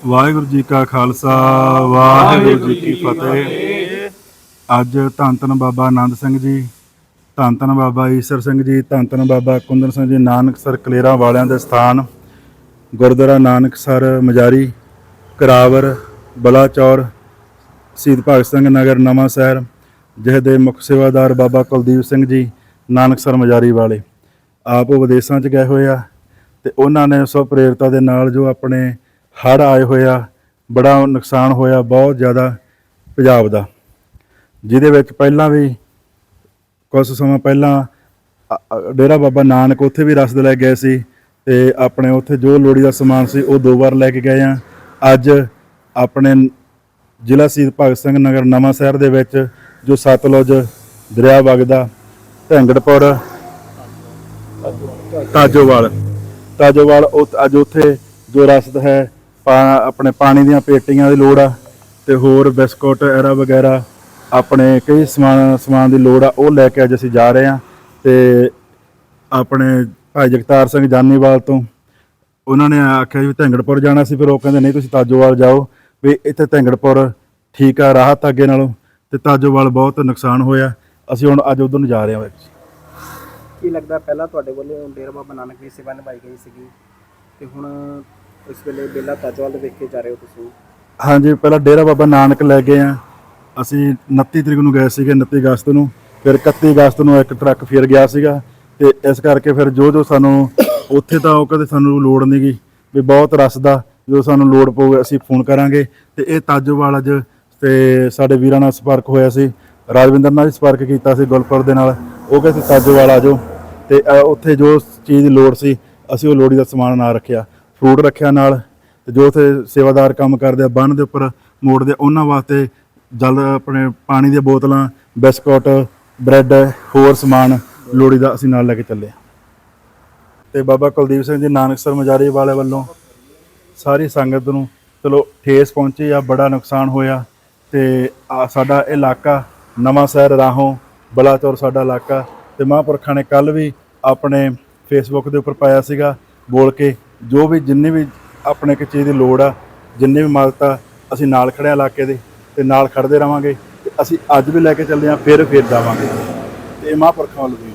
ਵਾਹਿਗੁਰੂ ਜੀ ਕਾ ਖਾਲਸਾ, ਵਾਹਿਗੁਰੂ ਜੀ ਕੀ ਫਤਿਹ। ਅੱਜ ਧੰਨ ਧੰਨ ਬਾਬਾ ਆਨੰਦ ਸਿੰਘ ਜੀ, ਧੰਨ ਧੰਨ ਬਾਬਾ ਈਸਰ ਸਿੰਘ ਜੀ, ਧੰਨ ਧੰਨ ਬਾਬਾ ਕੁੰਦਨ ਸਿੰਘ ਜੀ ਨਾਨਕਸਰ ਕਲੇਰਾ ਵਾਲਿਆਂ ਦੇ ਸਥਾਨ, ਗੁਰਦੁਆਰਾ ਨਾਨਕਸਰ ਮਜਾਰੀ, ਕਰਾਵਰ ਬਲਾਚੌਰ ਸ਼ਹੀਦ ਭਗਤ ਸਿੰਘ ਨਗਰ, ਨਵਾਂ ਸ਼ਹਿਰ ਜਿਹਦੇ ਦੇ ਮੁੱਖ ਸੇਵਾਦਾਰ ਬਾਬਾ ਕੁਲਦੀਪ ਸਿੰਘ ਜੀ ਨਾਨਕਸਰ ਮਜਾਰੀ ਵਾਲੇ। ਆਪ ਉਹ ਵਿਦੇਸ਼ਾਂ 'ਚ ਗਏ ਹੋਏ ਆ ਤੇ ਉਹਨਾਂ ਨੇ ਸੋ ਪ੍ਰੇਰਤਾ ਦੇ ਨਾਲ ਜੋ ਆਪਣੇ ਹੜ੍ਹ ਆਏ ਹੋਏ ਆ, ਬੜਾ ਨੁਕਸਾਨ ਹੋਇਆ, ਬਹੁਤ ਜ਼ਿਆਦਾ ਪੰਜਾਬ ਦਾ। ਜਿਹਦੇ ਵਿੱਚ ਪਹਿਲਾਂ ਵੀ ਕੁਝ ਸਮਾਂ ਪਹਿਲਾਂ ਡੇਰਾ ਬਾਬਾ ਨਾਨਕ ਉੱਥੇ ਵੀ ਰਸਦ ਲੈ ਗਏ ਸੀ ਤੇ ਆਪਣੇ ਉੱਥੇ ਜੋ ਲੋੜੀ ਦਾ ਸਮਾਨ ਸੀ ਉਹ ਦੋ ਵਾਰ ਲੈ ਕੇ ਗਏ ਆ। ਅੱਜ ਆਪਣੇ ਜ਼ਿਲ੍ਹਾ ਸ਼ਹੀਦ ਭਗਤ ਸਿੰਘ ਨਗਰ ਨਵਾਂ ਸ਼ਹਿਰ ਦੇ ਵਿੱਚ ਜੋ ਸਤਲੁਜ ਦਰਿਆ ਵਗਦਾ, ਢੈਂਗੜਪੁਰ, ਤਾਜੋਵਾਲ। ਤਾਜੋਵਾਲ ਉਹ ਅੱਜ ਉੱਥੇ ਜੋ ਰਸਦ ਹੈ ਆਪਣੇ ਪਾਣੀ ਦੀਆਂ ਪੇਟੀਆਂ ਦੀ ਲੋੜ ਆ ਤੇ ਹੋਰ ਬਿਸਕੁਟ, ਐਰਾ ਵਗੈਰਾ ਆਪਣੇ ਕਈ ਸਮਾਨ ਸਮਾਨ ਦੀ ਲੋੜ ਆ, ਉਹ ਲੈ ਕੇ ਅੱਜ ਅਸੀਂ ਜਾ ਰਹੇ ਹਾਂ ਤੇ ਆਪਣੇ ਭਾਈ ਜਗਤਾਰ ਸਿੰਘ ਜਾਨੀਵਾਲ ਤੋਂ ਉਹਨਾਂ ਨੇ ਆਖਿਆ ਵੀ ਢੈਂਗੜਪੁਰ ਜਾਣਾ ਸੀ, ਫਿਰ ਉਹ ਕਹਿੰਦੇ, ਨਹੀਂ, ਤੁਸੀਂ ਤਾਜੋਵਾਲ ਜਾਓ। ਵੀ ਇੱਥੇ ਧੰਗੜਪੁਰ ਠੀਕ ਆ, ਰਾਹਤ ਅੱਗੇ ਨਾਲੋਂ ਤੇ ਤਾਜੋਵਾਲ ਬਹੁਤ ਨੁਕਸਾਨ ਹੋਇਆ। ਅਸੀਂ ਹੁਣ ਅੱਜ ਉਧਰ ਨੂੰ ਜਾ ਰਹੇ ਹਾਂ। ਕੀ ਲੱਗਦਾ, ਪਹਿਲਾਂ ਤੁਹਾਡੇ ਵੱਲੋਂ ਡੇਰਾ ਬਾਬਾ ਨਾਨਕ ਦੀ ਸੇਵਾ ਨਿਭਾਈ ਗਈ ਸੀਗੀ ਤੇ ਹੁਣ ਇਸ ਵੇਲੇ ਬੇਲਾ ਤਾਜਵਾਲ ਦੇ ਵੇਖ ਕੇ ਜਾ ਰਹੇ ਹੋ ਤੁਸੀਂ? ਹਾਂਜੀ, ਪਹਿਲਾਂ ਡੇਰਾ ਬਾਬਾ ਨਾਨਕ ਲੈ ਗਏ ਆ। ਅਸੀਂ 29 ਤਰੀਕ ਨੂੰ ਗਏ ਸੀਗੇ 29 ਅਗਸਤ ਨੂੰ। ਫਿਰ 31 ਅਗਸਤ ਨੂੰ ਇੱਕ ਟਰੱਕ ਫਿਰ ਗਿਆ ਸੀਗਾ ਤੇ ਇਸ ਕਰਕੇ ਫਿਰ ਜੋ ਜੋ ਸਾਨੂੰ ਉੱਥੇ ਤਾਂ ਉਹ ਕਦੇ ਸਾਨੂੰ ਲੋੜ ਨਹੀਂ ਗਈ ਵੀ ਬਹੁਤ ਰਸ ਦਾ ਜੋ ਸਾਨੂੰ ਲੋੜ ਪਊਗੀ ਅਸੀਂ ਫੋਨ ਕਰਾਂਗੇ। ਤੇ ਇਹ ਤਾਜੋਵਾਲ ਅੱਜ ਤੇ ਸਾਡੇ ਵੀਰਾਂ ਨਾਲ ਸੰਪਰਕ ਹੋਇਆ ਸੀ, ਰਾਜਵਿੰਦਰ ਨਾਲ ਵੀ ਸੰਪਰਕ ਕੀਤਾ ਸੀ ਗੁਲਪੁਰ ਦੇ ਨਾਲ। ਉਹ ਕਹਿੰਦੇ ਸੀ ਤਾਜੋਵਾਲ ਆ ਜਾਓ। ਤੇ ਉੱਥੇ ਜੋ ਚੀਜ਼ ਦੀ ਲੋੜ ਸੀ, ਅਸੀਂ ਉਹ ਲੋੜੀ ਦਾ ਸਮਾਨ ਨਾਲ ਰੱਖਿਆ। ਫਰੂਟ ਰੱਖਿਆ ਨਾਲ ਤੇ ਜੋ ਉੱਥੇ ਸੇਵਾਦਾਰ ਕੰਮ ਕਰਦੇ ਆ ਬੰਨ ਦੇ ਉੱਪਰ ਮੋੜਦੇ ਆ, ਉਹਨਾਂ ਵਾਸਤੇ ਜਲ ਆਪਣੇ ਪਾਣੀ ਦੀਆਂ ਬੋਤਲਾਂ ਬਿਸਕੁਟ ਬ੍ਰੈਡ ਹੋਰ ਸਮਾਨ ਲੋੜੀ ਦਾ ਅਸੀਂ ਨਾਲ ਲੈ ਕੇ ਚੱਲੇ ਹਾਂ। ਤੇ ਬਾਬਾ ਕੁਲਦੀਪ ਸਿੰਘ ਜੀ ਨਾਨਕਸਰ ਮਜਾਰੀ ਵਾਲੇ ਵੱਲੋਂ ਸਾਰੀ ਸੰਗਤ ਨੂੰ ਚਲੋ ਠੇਸ ਪਹੁੰਚੀ ਆ ਬੜਾ ਨੁਕਸਾਨ ਹੋਇਆ ਤੇ ਆ ਸਾਡਾ ਇਲਾਕਾ ਨਵਾਂ ਸ਼ਹਿਰ ਰਾਹੋਂ ਬਲਾਚੌਰ ਸਾਡਾ ਇਲਾਕਾ ਤੇ ਮਹਾਂਪੁਰਖਾਂ ਨੇ ਕੱਲ ਵੀ ਆਪਣੇ ਫੇਸਬੁੱਕ ਦੇ ਉੱਪਰ ਪਾਇਆ ਸੀਗਾ ਬੋਲ ਕੇ ਜੋ ਵੀ ਜਿੰਨੀ ਵੀ ਆਪਣੇ ਕਿਸੇ ਚੀਜ਼ ਦੀ ਲੋੜ ਆ, ਜਿੰਨੀ ਵੀ ਮਦਦ ਆ, ਅਸੀਂ ਨਾਲ ਖੜੇ ਆ ਇਲਾਕੇ ਦੇ ਤੇ ਨਾਲ ਖੜਦੇ ਰਵਾਂਗੇ ਤੇ ਅਸੀਂ ਅੱਜ ਵੀ ਲੈ ਕੇ ਚੱਲਦੇ ਆ, ਫਿਰ ਫਿਰ ਜਾਵਾਂਗੇ। ਤੇ ਇਹ ਮਹਾਂਪੁਰਖਾਂ ਵੱਲ ਵੀ।